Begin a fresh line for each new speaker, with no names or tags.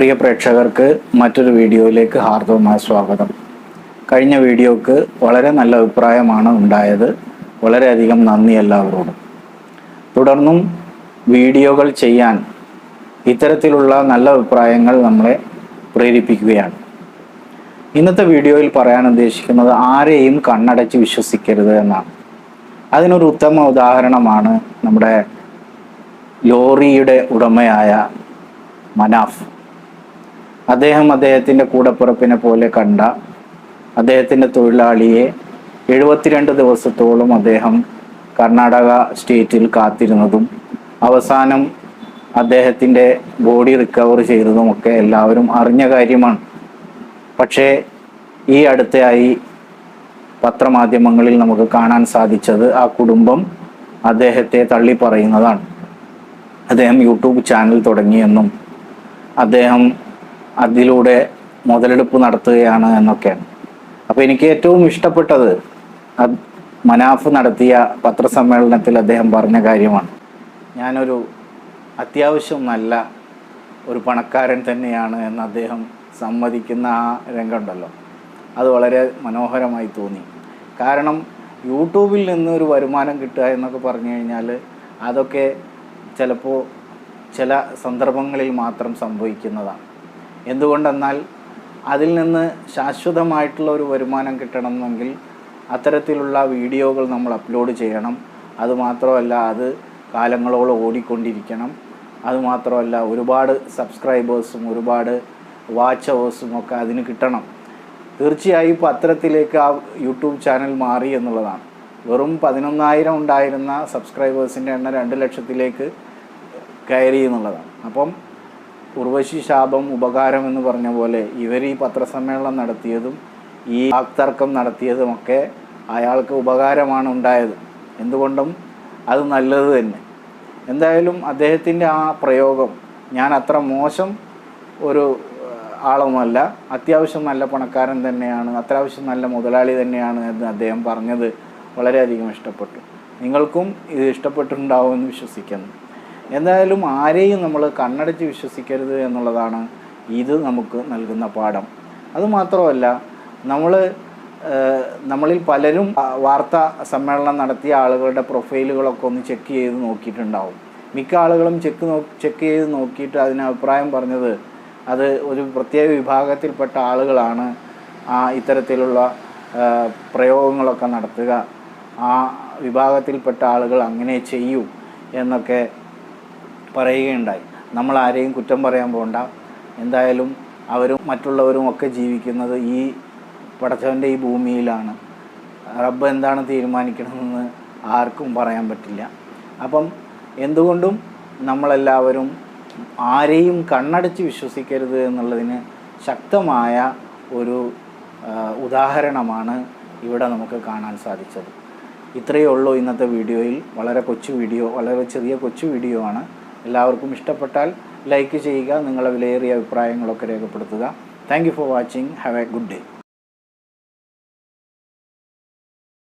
പ്രിയ പ്രേക്ഷകർക്ക് മറ്റൊരു വീഡിയോയിലേക്ക് ഹാർദവമായ സ്വാഗതം. കഴിഞ്ഞ വീഡിയോക്ക് വളരെ നല്ല അഭിപ്രായമാണ് ഉണ്ടായത്. വളരെയധികം നന്ദി എല്ലാവരോടും. തുടർന്നും വീഡിയോകൾ ചെയ്യാൻ ഇത്തരത്തിലുള്ള നല്ല അഭിപ്രായങ്ങൾ നമ്മളെ പ്രേരിപ്പിക്കുകയാണ്. ഇന്നത്തെ വീഡിയോയിൽ പറയാൻ ഉദ്ദേശിക്കുന്നത് ആരെയും കണ്ണടച്ച് വിശ്വസിക്കരുത് എന്നാണ്. അതിനൊരു ഉത്തമ ഉദാഹരണമാണ് നമ്മുടെ ലോറിയുടെ ഉടമയായ മനാഫ്. അദ്ദേഹം അദ്ദേഹത്തിന്റെ കൂടപ്പിറപ്പിനെ പോലെ കണ്ട അദ്ദേഹത്തിന്റെ തൊഴിലാളിയെ എഴുപത്തിരണ്ട് ദിവസത്തോളം അദ്ദേഹം കർണാടക സ്റ്റേറ്റിൽ കാത്തിരുന്നതും അവസാനം അദ്ദേഹത്തിന്റെ ബോഡി റിക്കവർ ചെയ്തതുമൊക്കെ എല്ലാവരും അറിഞ്ഞ കാര്യമാണ്. പക്ഷേ ഈ അടുത്തായി പത്രമാധ്യമങ്ങളിൽ നമുക്ക് കാണാൻ സാധിച്ചത് ആ കുടുംബം അദ്ദേഹത്തെ തള്ളി പറയുന്നതാണ് അദ്ദേഹം യൂട്യൂബ് ചാനൽ തുടങ്ങിയെന്നും അദ്ദേഹം അതിലൂടെ മുതലെടുപ്പ് നടത്തുകയാണ് എന്നൊക്കെയാണ്. അപ്പോൾ എനിക്ക് ഏറ്റവും ഇഷ്ടപ്പെട്ടത് മനാഫ് നടത്തിയ പത്രസമ്മേളനത്തിൽ അദ്ദേഹം പറഞ്ഞ കാര്യമാണ്. ഞാനൊരു അത്യാവശ്യം നല്ല ഒരു പണക്കാരൻ തന്നെയാണ് എന്ന് അദ്ദേഹം സമ്മതിക്കുന്ന ആ രംഗമുണ്ടല്ലോ അത് വളരെ മനോഹരമായി തോന്നി. കാരണം യൂട്യൂബിൽ നിന്ന് ഒരു വരുമാനം കിട്ടുക എന്നൊക്കെ പറഞ്ഞു കഴിഞ്ഞാൽ അതൊക്കെ ചിലപ്പോൾ ചില സന്ദർഭങ്ങളിൽ മാത്രം സംഭവിക്കുന്നതാണ്. എന്തുകൊണ്ടെന്നാൽ അതിൽ നിന്ന് ശാശ്വതമായിട്ടുള്ള ഒരു വരുമാനം കിട്ടണമെങ്കിൽ അത്തരത്തിലുള്ള വീഡിയോകൾ നമ്മൾ അപ്ലോഡ് ചെയ്യണം. അതുമാത്രമല്ല അത് കാലങ്ങളോളം ഓടിക്കൊണ്ടിരിക്കണം. അതുമാത്രമല്ല ഒരുപാട് സബ്സ്ക്രൈബേഴ്സും ഒരുപാട് വാച്ച് അവേഴ്സും ഒക്കെ അതിന് കിട്ടണം. തീർച്ചയായും ഇപ്പോൾ അത്തരത്തിലേക്ക് ആ യൂട്യൂബ് ചാനൽ മാറി എന്നുള്ളതാണ്. വെറും പതിനൊന്നായിരം ഉണ്ടായിരുന്ന സബ്സ്ക്രൈബേഴ്സിന്റെ എണ്ണം രണ്ട് ലക്ഷത്തിലേക്ക് കയറി എന്നുള്ളതാണ്. അപ്പം ഉർവശി ശാപം ഉപകാരം എന്ന് പറഞ്ഞ പോലെ ഇവർ ഈ പത്രസമ്മേളനം നടത്തിയതും ഈ വാക്തർക്കം നടത്തിയതുമൊക്കെ അയാൾക്ക് ഉപകാരമാണ് ഉണ്ടായത്. എന്തുകൊണ്ടും അത് നല്ലത് തന്നെ. എന്തായാലും അദ്ദേഹത്തിന്റെ ആ പ്രയോഗം ഞാൻ അത്ര മോശം ഒരു ആളുമല്ല അത്യാവശ്യം നല്ല പണക്കാരൻ തന്നെയാണ് അത്യാവശ്യം നല്ല മുതലാളി തന്നെയാണ് എന്ന് അദ്ദേഹം പറഞ്ഞത് വളരെയധികം ഇഷ്ടപ്പെട്ടു. നിങ്ങൾക്കും ഇത് ഇഷ്ടപ്പെട്ടിട്ടുണ്ടാവുമെന്ന് വിശ്വസിക്കുന്നു. എന്തായാലും ആരെയും നമ്മൾ കണ്ണടച്ച് വിശ്വസിക്കരുത് എന്നുള്ളതാണ് ഇത് നമുക്ക് നൽകുന്ന പാഠം. അതുമാത്രമല്ല നമ്മൾ നമ്മളിൽ പലരും വാർത്താ സമ്മേളനം നടത്തിയ ആളുകളുടെ പ്രൊഫൈലുകളൊക്കെ ഒന്ന് ചെക്ക് ചെയ്ത് നോക്കിയിട്ടുണ്ടാവും. മിക്ക ആളുകളും ചെക്ക് നോ ചെക്ക് ചെയ്ത് നോക്കിയിട്ട് അതിന് അഭിപ്രായം പറഞ്ഞത് അത് ഒരു പ്രത്യേക വിഭാഗത്തിൽപ്പെട്ട ആളുകളാണ്. ആ ഇത്തരത്തിലുള്ള പ്രയോഗങ്ങളൊക്കെ നടത്തുക. ആ വിഭാഗത്തിൽപ്പെട്ട ആളുകൾ അങ്ങനെ ചെയ്യും എന്നൊക്കെ പറയുകയുണ്ടായി. നമ്മൾ ആരെയും കുറ്റം പറയാൻ പോകണ്ട എന്തായാലും അവരും മറ്റുള്ളവരും ഒക്കെ ജീവിക്കുന്നത് ഈ പടച്ചവന്റെ ഈ ഭൂമിയിലാണ്. റബ്ബ് എന്താണ് തീരുമാനിക്കണമെന്ന് ആർക്കും പറയാൻ പറ്റില്ല. അപ്പം എന്തുകൊണ്ടും നമ്മളെല്ലാവരും ആരെയും കണ്ണടച്ച് വിശ്വസിക്കരുത് എന്നുള്ളതിന് ശക്തമായ ഒരു ഉദാഹരണമാണ് ഇവിടെ നമുക്ക് കാണാൻ സാധിച്ചത്. ഇത്രയേ ഉള്ളൂ ഇന്നത്തെ വീഡിയോയിൽ. വളരെ കൊച്ചു വീഡിയോ വളരെ ചെറിയ കൊച്ചു വീഡിയോ ആണ്. എല്ലാവർക്കും ഇഷ്ടപ്പെട്ടാൽ ലൈക്ക് ചെയ്യുക നിങ്ങളെ വിലയേറിയ അഭിപ്രായങ്ങളൊക്കെ രേഖപ്പെടുത്തുക. Thank for watching have a good day